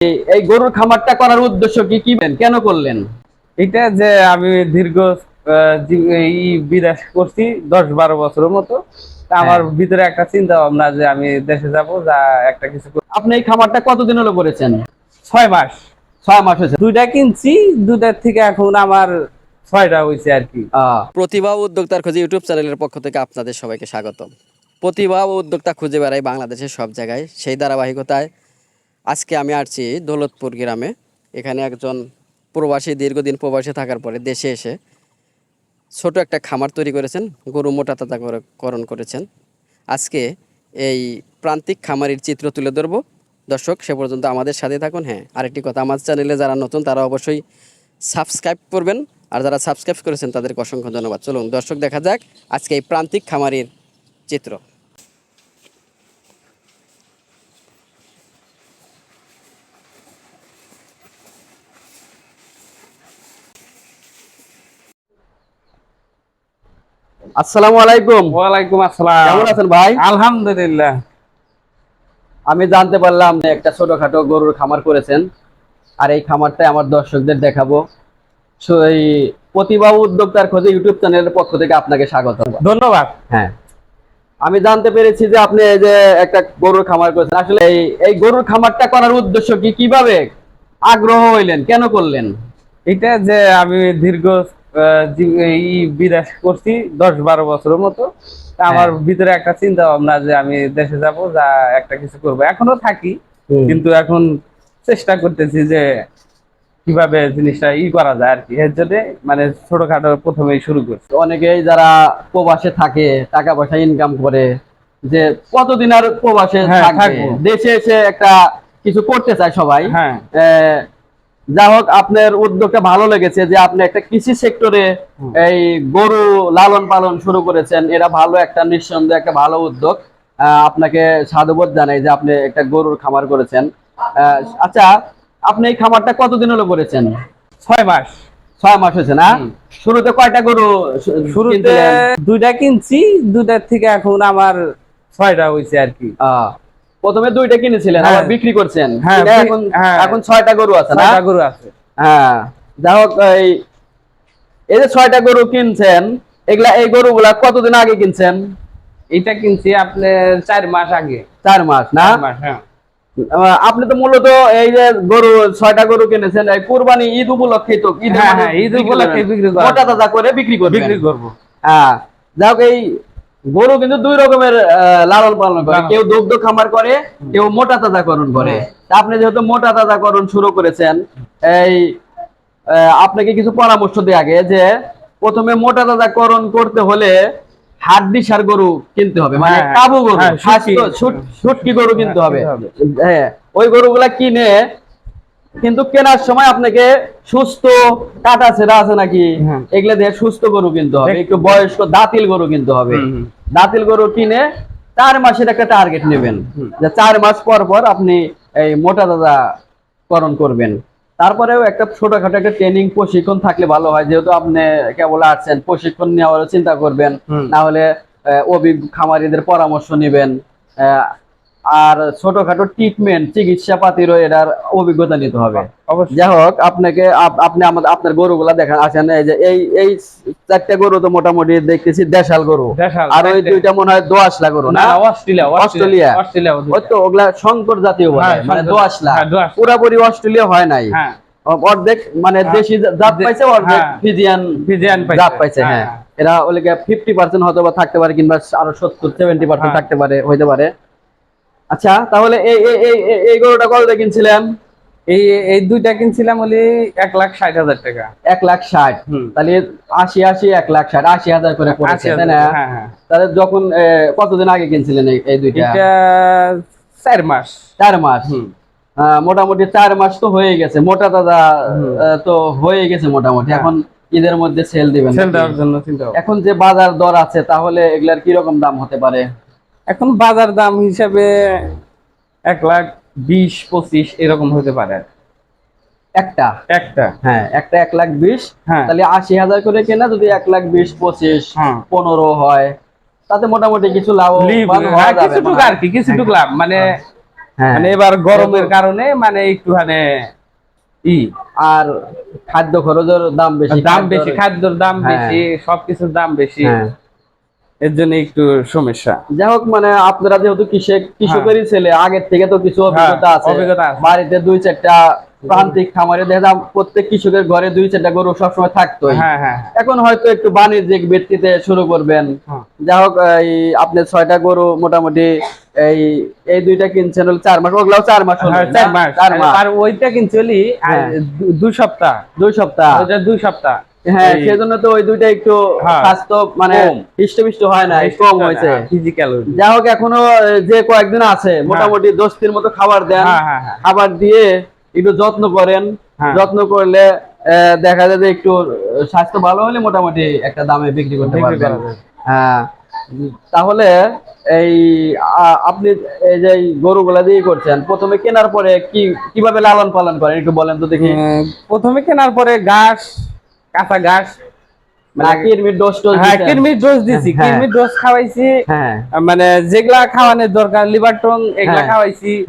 এই- গরুর খামারটা করার উদ্দেশ্য কি কি কেন করলেন? এটা যে আমি দীর্ঘ করছি দশ বারো বছরের মতো। আমার হ্যাঁ। ভিতরে একটা চিন্তা ভাবনা যে আমি দেশে যাব যা একটা কিছু আপনি এই খামারটা কতদিন হলো করেছেন? ছয় মাস। ছয় মাস হয়েছে। দুইটা কিনছি দুইটার থেকে এখন আমার ছয়টা হয়েছে আর কি। আহ, প্রতিভা উদ্যোক্তার খোঁজে ইউটিউব চ্যানেলের পক্ষ থেকে আপনাদের সবাইকে স্বাগতম। প্রতিভা ও উদ্যোক্তা খুঁজে বেড়াই বাংলাদেশের সব জায়গায় সেই ধারাবাহিকতায় আজকে আমি আসছি দৌলতপুর গ্রামে। এখানে একজন প্রবাসী, দীর্ঘদিন প্রবাসী থাকার পরে দেশে এসে ছোট একটা খামার তৈরি করেছেন, গরু মোটা করণ করেছেন। আজকে এই প্রান্তিক খামারির চিত্র তুলে ধরবো। দর্শক, সে পর্যন্ত আমাদের সাথে থাকুন। হ্যাঁ আরেকটি কথা আমার চ্যানেলে যারা নতুন, তারা অবশ্যই সাবস্ক্রাইব করবেন। আর যারা সাবস্ক্রাইব করেছেন, তাদেরকে অসংখ্য ধন্যবাদ। চলুন, দর্শক, দেখা যাক আজকে এই প্রান্তিক খামারির চিত্র। আসসালামু আলাইকুম। ওয়ালাইকুম আসসালাম। কেমন আছেন ভাই? আলহামদুলিল্লাহ। আমি জানতে পারলাম একটা ছোটখাটো গরুর খামার করেছেন। আর এই খামারটাই আমার দর্শকদের দেখাবো। এই প্রতিভা উদ্যোক্তার খোঁজে ইউটিউব চ্যানেলের পক্ষ থেকে আপনাকে স্বাগত। ধন্যবাদ। হ্যাঁ। আমি জানতে পেরেছি যে আপনি এই যে একটা গরুর খামার করেছেন। আসলে এই এই গরুর খামারটা করার উদ্দেশ্য কি? কীভাবে আগ্রহ হইলেন? কেন করলেন? এটা যে আমি দীর্ঘ বিদেশ করছি দশ বারো বছরের মতো। আমার হ্যাঁ। ভিতরে একটা চিন্তা ভাবনা যে আমি দেশে যাব যা একটা কিছু করব। এখনও থাকি কিন্তু এখন চেষ্টা করতেছি যে কীভাবে জিনিসটা ই করা যায় আর কি। এর জন্য মানে ছোটখাটো প্রথমেই শুরু করছি। অনেকেই যারা প্রবাসে থাকে টাকা পয়সা ইনকাম করে যে কতদিন আর প্রবাসে হ্যাঁ, দেশে এসে একটা কিছু করতে চায় সবাই। হ্যাঁ। যা হোক আপনার উদ্যোগটা ভালো লেগেছে যে আপনি একটা কৃষি সেক্টরে এই গরু লালন পালন শুরু করেছেন। এটা ভালো একটা নিঃসন্দেহে একটা ভালো উদ্যোগ। আপনাকে সাধুবোধ জানাই যে আপনি একটা গরুর খামার করেছেন। আহ, আচ্ছা আপনি এই খামারটা কতদিন হলো করেছেন? ছয় মাস। ছয় মাস হয়েছে না? শুরুতে কয়টা গরু শুরুতে দুইটা কিনছি দুইটার থেকে এখন আমার ছয়টা হয়েছে আর কি। আহ, প্রথমে দুইটা কিনেছিলেন হ্যাঁ। আবার বিক্রি করছেন। হ্যাঁ, এখন হ্যাঁ। এখন ছয়টা গরু আছে না? ছয়টা গরু আছে। হ্যাঁ। যা হোক এই এই যে ছয়টা গরু কিনছেন এগুলা এই গরুগুলা কতদিন আগে কিনছেন? এটা কিনছি আপনার চার মাস আগে। চার মাস না? আপনি তো মূলত এই যে গরু ছয়টা গরু কিনেছেন এই কুরবানি ঈদ উপলক্ষে তো ঈদ উপলক্ষে বিক্রি করা। মোটা তাজা করে বিক্রি করবেন। বিক্রি করব। হ্যাঁ। যা হোক এই গরু কিন্তু দুই রকমের লালন পালন করে। কেউ দুগ্ধ খামার করে কেউ মোটা তাজাকরণ করে। আপনি যেহেতু মোটা তাজাকরণ শুরু করেছেন এই আপনাকে কিছু পরামর্শ দেওয়া আগে যে প্রথমে মোটা তাজাকরণ করতে হলে হাড্ডি সার গরু কিনতে হবে। মানে হ্যাঁ, কাবু গরু হ্যাঁ, শুট- শুটকি গরু কিনতে হ্যাঁ, হবে। হ্যাঁ ওই গরুগুলা কিনে কিন্তু কেনার সময় আপনাকে সুস্থ কাটা ছেড়া আছে নাকি? হ্যাঁ। এগুলা দিয়ে সুস্থ গরু কিনতে হবে। একটু বয়স্ক দাঁতিল গরু কিনতে হবে। দাঁতিল গরু কিনে চার মাসের একটা টার্গেট নেবেন। যে চার মাস পর পর আপনি এই মোটা দাদা করণ করবেন। তারপরেও একটা ছোটখাটো একটা ট্রেনিং প্রশিক্ষণ থাকলে ভালো হয়। যেহেতু আপনি কেবল আসছেন প্রশিক্ষণ নেওয়ার চিন্তা করবেন। না হলে অভিজ্ঞ খামারিদের পরামর্শ নেবেন। আহ, আর ছোটখাটো ট্রিটমেন্ট চিকিৎসা পাতিরও এটার অভিজ্ঞতা নিতে হবে যাই হোক আপনাকে আপনি আমাদের আপনার গরুগুলা দেখান আসেন এই যে এই এই চারটা গরু তো মোটামুটি দেখতেছি দেশাল গরু আর ওই দুইটা মনে হয় দোয়াশলা গরু না অস্ট্রেলিয়া অস্ট্রেলিয়া। ওই তো ওগুলা শঙ্কর জাতীয় বলে হ্যাঁ, মানে দোয়াশলা হ্যাঁ, পুরাপুরি অস্ট্রেলিয়া হয় নাই হ্যাঁ অর্ধেক মানে হ্যাঁ। দেশি জাত পাইছে অর্ধেক হ্যাঁ। ফিজিয়ান ফিজিয়ান পাইছে। জাত পাইছে হ্যাঁ হ্যাঁ। এরা ওলে ফিফটি পার্সেন্ট হয়তো বা থাকতে পারে কিংবা আরও সত্তর সেভেন্টি পার্সেন্ট হ্যাঁ। থাকতে পারে হইতে পারে আচ্ছা তাহলে এই এই এই- গরুটা কত কিনছিলেন? এই এই দুইটা কিনছিলাম হলে এক লাখ ষাট হাজার টাকা। এক লাখ ষাট। তাহলে আশি আশি এক লাখ ষাট আশি হাজার করে পড়েছে তাই না? হ্যাঁ হ্যাঁ। তাহলে যখন কতদিন আগে কিনছিলেন এই- দুইটা? এটা চার মাস। চার মাস? মোটামুটি চার মাস তো হয়ে গেছে। মোটা দাদা তো হয়ে গেছে মোটামুটি। হ্যাঁ। এখন ঈদের মধ্যে সেল দিবেন সেল দেওয়ার জন্য চিন্তা এখন যে বাজার দর আছে তাহলে এগুলার কি রকম দাম হতে পারে? এখন বাজার দাম হিসাবে এক লাখ বিশ পঁচিশ এরকম হতে পারে। একটা একটা হ্যাঁ একটা এক লাখ বিশ হ্যাঁ তাহলে আশি হাজার করে কেনা যদি এক লাখ বিশ পঁচিশ হ্যাঁ। পনেরো হয় তাতে মোটামুটি কিছু লাভ হ্যাঁ, আর কি কিছুটুকু লাভ মানে হ্যাঁ। মানে এবার গরমের কারণে মানে একটু মানে ই আর খাদ্য খরচের দাম বেশি দাম বেশি খাদ্যর দাম হ্যাঁ। বেশি সবকিছুর দাম বেশি হ্যাঁ। এর জন্য একটু সমস্যা। যাই হোক মানে আপনারা যেহেতু কৃষক কৃষকেরই ছেলে আগের থেকে তো কিছু অভিজ্ঞতা হ্যাঁ, আছে। বাড়িতে দুই চারটা প্রান্তিক খামারে দেখা প্রত্যেক কৃষকের ঘরে দুই চারটা গরু সবসময় থাকতোই। হ্যাঁ হ্যাঁ এখন হয়তো একটু বাণিজ্যিক ভিত্তিতে শুরু করবেন। হ্যাঁ। যাই হোক এই আপনি ছয়টা গরু মোটামুটি এই এই দুইটা কিনছেন হলো চার মাস ওগুলাও চার মাস হ্যাঁ? চার মাস। আর ওইটা কিনছিলি হ্যাঁ। দুই সপ্তাহ। দুই সপ্তাহ। দুই সপ্তাহ। হ্যাঁ সেজন্য তো ওই দুইটা একটু হ্যাঁ। স্বাস্থ্য মানে। হয় না কম হয়েছে। ফিজিক্যাল যাই হোক এখনও যে কয়েকদিন আছে মোটামুটি দোস্তির মতো খাবার দেন। হ্যাঁ হ্যাঁ হ্যাঁ। খাবার দিয়ে একটু যত্ন করেন। হ্যাঁ। যত্ন করলে দেখা যায় যে একটু স্বাস্থ্য ভালো হলে মোটামুটি একটা দামে বিক্রি করতে পারবেন। হ্যাঁ। তাহলে এই আপনি এই যে এই গরুগুলা দিয়ে করছেন প্রথমে কেনার পরে কি কীভাবে লালন পালন করেন একটু বলেন তো দেখি। প্রথমে কেনার পরে ঘাস কাঁচা ঘাস। মানে টোজ হ্যাঁ হ্যাঁ। হ্যাঁ। মানে যেগুলা খাওয়ানোর দরকার লিভারটন এগুলা হ্যাঁ। খাওয়াইছি।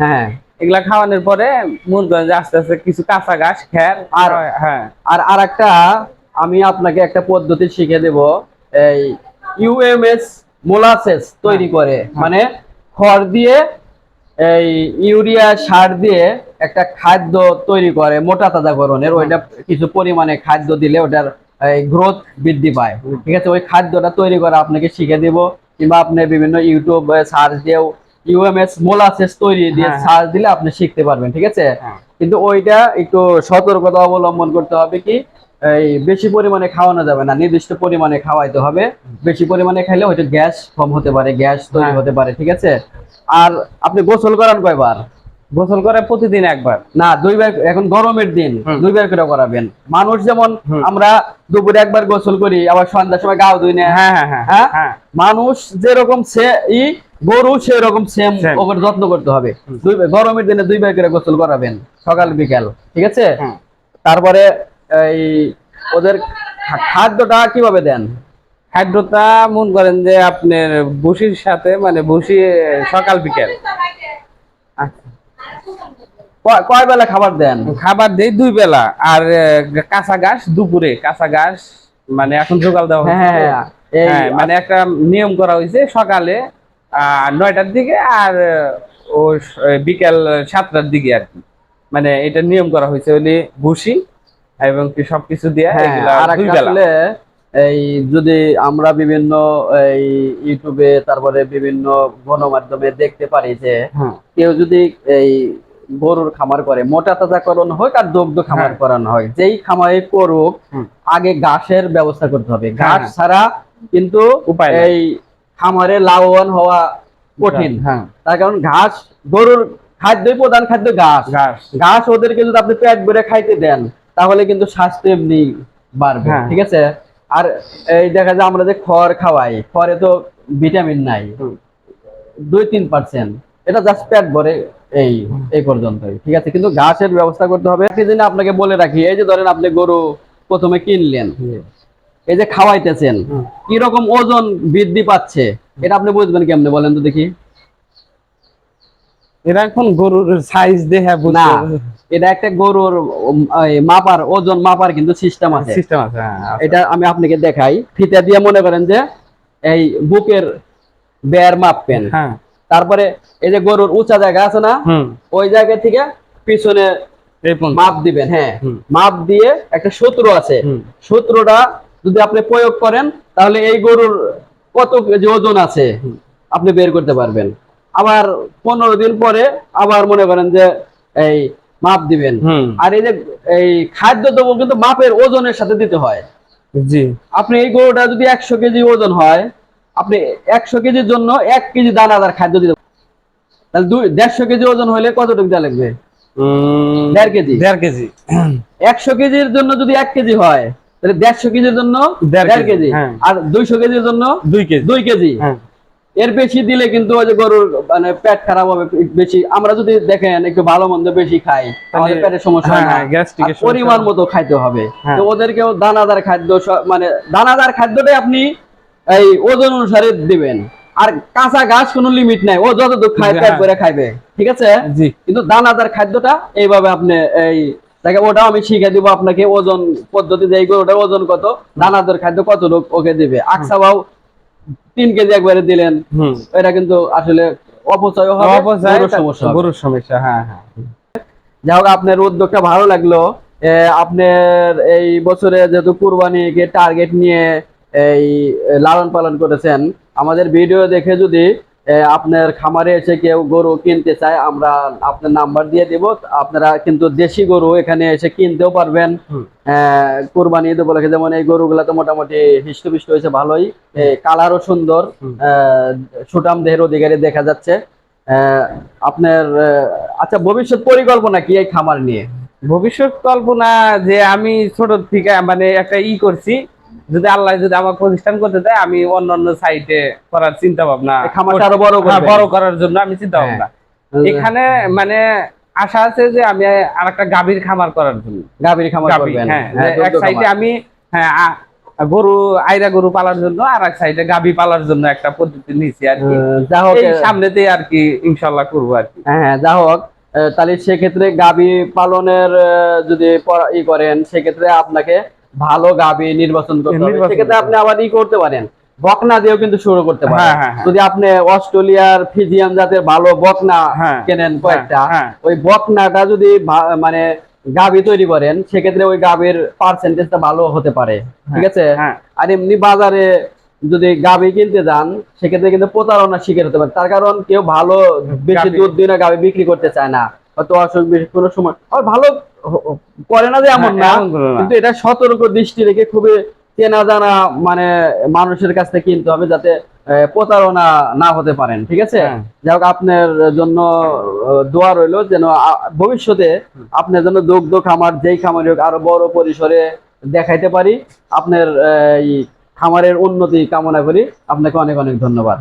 এগুলা খাওয়ানোর পরে মন যে আস্তে আস্তে কিছু কাঁচা ঘাস খ্যার আর- আর হ্যাঁ। আর আরেকটা আমি আপনাকে একটা পদ্ধতি শিখে দেব। এই ইউএমএস মোলাসেস তৈরি করে। মানে খড় দিয়ে এই ইউরিয়া সার দিয়ে একটা খাদ্য তৈরি করে মোটা তাজা করণের ওইটা কিছু পরিমাণে খাদ্য দিলে ওটার গ্রোথ বৃদ্ধি পায়। ঠিক আছে? ওই খাদ্যটা তৈরি করা আপনাকে শিখে দেব। কিংবা আপনি বিভিন্ন ইউটিউব সার্চ দিয়েও ইউএমএস মোলাসেস তৈরি দিয়ে হ্যাঁ, হ্যাঁ। সার্চ দিলে আপনি শিখতে পারবেন। ঠিক আছে? হ্যাঁ। কিন্তু ওইটা একটু সতর্কতা অবলম্বন করতে হবে কি এই বেশি পরিমাণে খাওয়ানো যাবে না। নির্দিষ্ট পরিমাণে খাওয়াইতে হবে। বেশি পরিমাণে খাইলে হয়তো গ্যাস ফর্ম হতে পারে গ্যাস তৈরি হ্যাঁ। হতে পারে ঠিক আছে? আর আপনি গোসল করান কয়বার? গোসল করে প্রতিদিন একবার। না দুইবার এখন গরমের দিন। দুইবার করে করাবেন। মানুষ যেমন আমরা দুপুরে একবার গোসল করি আবার সন্ধ্যার সময় গাও ধুই না হ্যাঁ হ্যাঁ হ্যাঁ হ্যাঁ? হ্যাঁ। মানুষ যেরকম সে ই গরু সেরকম সেম. ওপর যত্ন করতে হবে। দুই গরমের দিনে দুইবার করে গোসল করাবেন সকাল বিকাল ঠিক আছে? তারপরে এই ওদের খাদ্যটা কীভাবে দেন? খাদ্যটা মন করেন যে আপনার বসির সাথে মানে বসি সকাল বিকেল। আচ্ছা। কয়- বেলা খাবার দেন? খাবার দেই দুই বেলা আর কাঁচা ঘাস দুপুরে। কাঁচা ঘাস মানে এখন জোগাল দেওয়া হ্যাঁ। হ্যাঁ, এই- হ্যাঁ, মানে একটা নিয়ম করা হয়েছে সকালে আহ, নয়টার দিকে আর ও বিকেল সাতটার দিকে আর কি। মানে এটা নিয়ম করা হয়েছে। ওই ভুসি এবং কি সবকিছু দিয়ে হ্যাঁ আর আসলে এই যদি আমরা বিভিন্ন এই ইউটিউবে তারপরে বিভিন্ন গণমাধ্যমে দেখতে পারি যে হ্যাঁ। কেউ যদি এই গরুর খামার করে মোটা তাজাকরণ হোক আর দুগ্ধ খামার হ্যাঁ। করানো হয় যেই খামারে করুক আগে ঘাসের ব্যবস্থা করতে হবে। ঘাস। ছাড়া কিন্তু উপায় এই খামারে লাভবান হওয়া কঠিন। তার কারণ ঘাস গরুর খাদ্যই প্রধান খাদ্য ঘাস। ঘাস। ঘাস ওদেরকে যদি আপনি পেট ভরে খাইতে দেন তাহলে কিন্তু স্বাস্থ্য এমনি বাড়বে হ্যাঁ। ঠিক আছে? আর এই দেখা যায় আমরা যে খড় খাওয়াই খড়ে তো ভিটামিন নাই। দুই তিন পার্সেন্ট এটা জাস্ট পেট ভরে এই এই পর্যন্তই ঠিক আছে? কিন্তু ঘাসের ব্যবস্থা করতে হবে। একই দিনে আপনাকে বলে রাখি এই যে ধরেন আপনি গরু প্রথমে কিনলেন এই যে খাওয়াইতেছেন হুম। কি রকম ওজন বৃদ্ধি পাচ্ছে এটা আপনি বুঝবেন কেমনে বলেন তো দেখি? এরা এখন গরুর সাইজ দেখে না এটা একটা গরুর মাপার ওজন মাপার কিন্তু সিস্টেম আছে। সিস্টেম আছে হ্যাঁ এটা আমি আপনাকে দেখাই। ফিতা দিয়ে মনে করেন যে এই বুকের বেয়ার মাপবেন। হ্যাঁ। তারপরে এই যে গরুর উঁচা জায়গা আছে না ওই জায়গা থেকে পিছনে মাপ দিবেন হ্যাঁ। মাপ দিয়ে একটা সূত্র আছে। সূত্রটা যদি আপনি প্রয়োগ করেন তাহলে এই গরুর কত কেজি ওজন আছে আপনি বের করতে পারবেন। আবার পনেরো দিন পরে আবার মনে করেন যে এই মাপ দিবেন। আর এই যে এই খাদ্য দ্রব্য কিন্তু মাপের ওজনের সাথে দিতে হয়। জি। আপনি এই গরুটা যদি একশো কেজি ওজন হয় আপনি একশো কেজির জন্য এক কেজি দানাদার খাদ্য দিতে তাহলে দুই দেড়শো কেজি ওজন হলে কতটুকু দেওয়া লাগবে? দেড় কেজি। দেড় কেজি। একশো কেজির জন্য যদি এক কেজি হয় তাহলে দেড়শো কেজির জন্য দেড় কেজি। হ্যাঁ। আর দুইশো কেজির জন্য দুই কেজি। দুই কেজি। হ্যাঁ। এর বেশি দিলে কিন্তু ওই যে গরুর মানে পেট খারাপ হবে বেশি। আমরা যদি দেখেন একটু ভালো মন্দ বেশি খাই আমাদের পেটের সমস্যা হয় হ্যাঁ, পরিমাণ মতো খাইতে হবে। হ্যাঁ। তো ওদেরকেও দানাদার খাদ্য মানে দানাদার খাদ্যটাই আপনি এই ওজন অনুসারে দিবেন। আর কাঁচা ঘাস কোনো লিমিট নাই ও যতটুকু খায় পেট হ্যাঁ। করে খাইবে। ঠিক আছে? জি। কিন্তু দানাদার খাদ্যটা এইভাবে আপনি এই দেখে ওটাও আমি শিখে দিব আপনাকে ওজন পদ্ধতিতে এই গরুটার ওজন কত দানাদার খাদ্য কত লোক ওকে দিবে। আকসাবাও তিন কেজি একবারে দিলেন। এটা কিন্তু আসলে অপচয় অপচয় গরুর সমস্যা হ্যাঁ হ্যাঁ। যাই হোক আপনার উদ্যোগটা ভালো লাগল। আপনার এই বছরে যেহেতু কুরবানিকে টার্গেট নিয়ে এই লালন পালন করেছেন আমাদের ভিডিও দেখে যদি আপনার খামারে এসে কেউ গরু কিনতে চায় আমরা আপনার নাম্বার দিয়ে দিব। আপনারা কিন্তু দেশি গরু এখানে এসে কিনতেও পারবেন। কুরবানি ঈদ উপলক্ষে যেমন এই গরুগুলা তো মোটামুটি হৃষ্টপুষ্ট হয়েছে ভালোই। কালারও সুন্দর। সুঠাম দেহের অধিকারী দেখা যাচ্ছে। আহ, আপনার আচ্ছা ভবিষ্যৎ পরিকল্পনা কি এই খামার নিয়ে? ভবিষ্যৎ কল্পনা যে আমি ছোট থেকে মানে একটা ই করছি। যদি আল্লাহ যদি আমার প্রতিষ্ঠান করতে দেয় আমি অন্য অন্য সাইটে করার চিন্তা ভাবনা আরও বড় হ্যাঁ, বড় করার জন্য আমি চিন্তা হ্যাঁ। ভাবনা। এখানে মানে আশা আছে যে আমি আর একটা গাভীর খামার করার জন্য। গাভীর খামার হ্যাঁ হ্যাঁ, এক সাইডে আমি হ্যাঁ গরু আইরা গরু পালার জন্য আর এক সাইডে গাভী পালার জন্য একটা পদ্ধতি নিয়েছি আর কি। যা হোক এই সামনেতেই আর কি ইনশাল্লাহ করব আর কি। হ্যাঁ, যা হোক তাহলে সেক্ষেত্রে গাভী পালনের যদি ই করেন সেক্ষেত্রে আপনাকে ভালো গাভী নির্বাচন করতে হবে। সেক্ষেত্রে আপনি আবার ই করতে পারেন। বকনা দিয়েও কিন্তু শুরু করতে পারেন। হ্যাঁ, হ্যাঁ, হ্যাঁ। যদি আপনি অস্ট্রেলিয়ার ফিজিয়ান জাতের ভালো বকনা কেনেন কয়েকটা। ওই বকনাটা যদি মানে গাভী তৈরি করেন সেক্ষেত্রে ওই গাভীর পার্সেন্টেজটা ভালো হতে পারে। ঠিক আছে? আর এমনি বাজারে যদি গাভী কিনতে যান সেক্ষেত্রে কিন্তু প্রতারণা শিকার হতে পারে। তার কারণ কেউ ভালো বেশি দুধ দিয়ে না গাভী বিক্রি করতে চায় না। হয়তো অসুখ বিসুখ কোনো সময় ভালো করে না যে এমন না। কিন্তু এটা সতর্ক দৃষ্টি রেখে খুবই চেনা জানা মানে মানুষের কাছ থেকে কিনতে হবে যাতে প্রতারণা না হতে পারেন ঠিক আছে? হ্যাঁ। যাই হোক আপনার জন্য দোয়া রইল যেন ভবিষ্যতে আপনার জন্য দুগ্ধ খামার যেই খামারই হোক আরও বড় পরিসরে দেখাইতে পারি। আপনার আহ, এই খামারের উন্নতি কামনা করি। আপনাকে অনেক অনেক ধন্যবাদ।